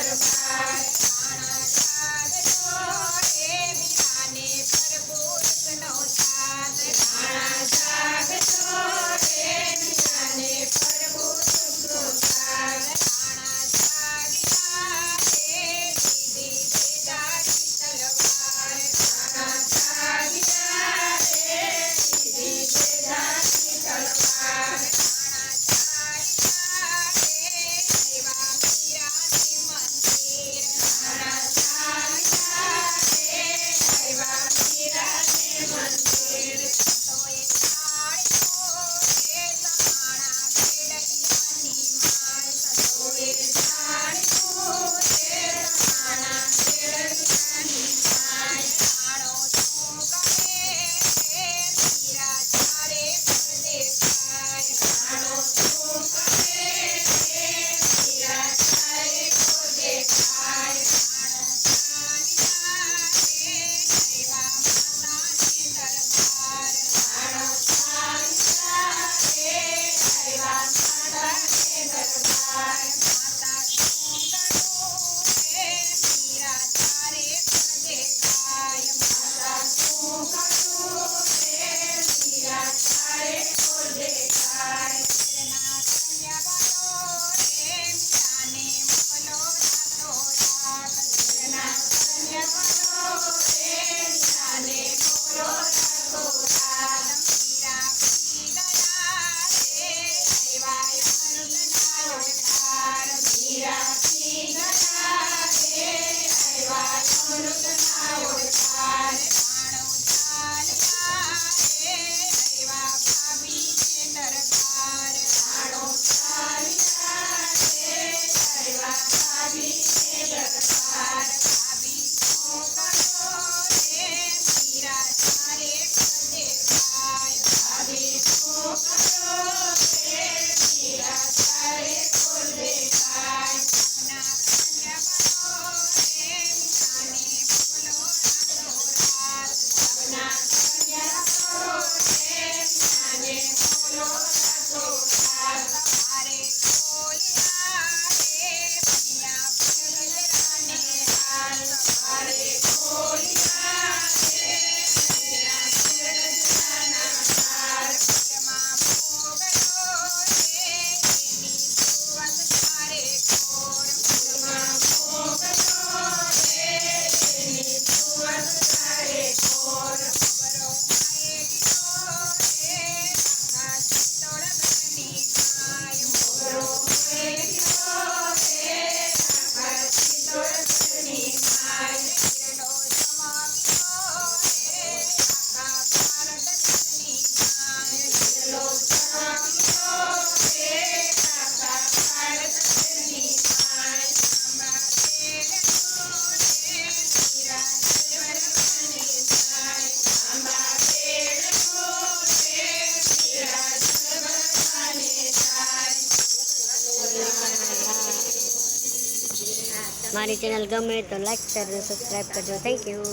butterfly. Gracias. મારી channel ગમે તો લાઈક કરજો સબસ્ક્રાઈબ કરજો. Thank you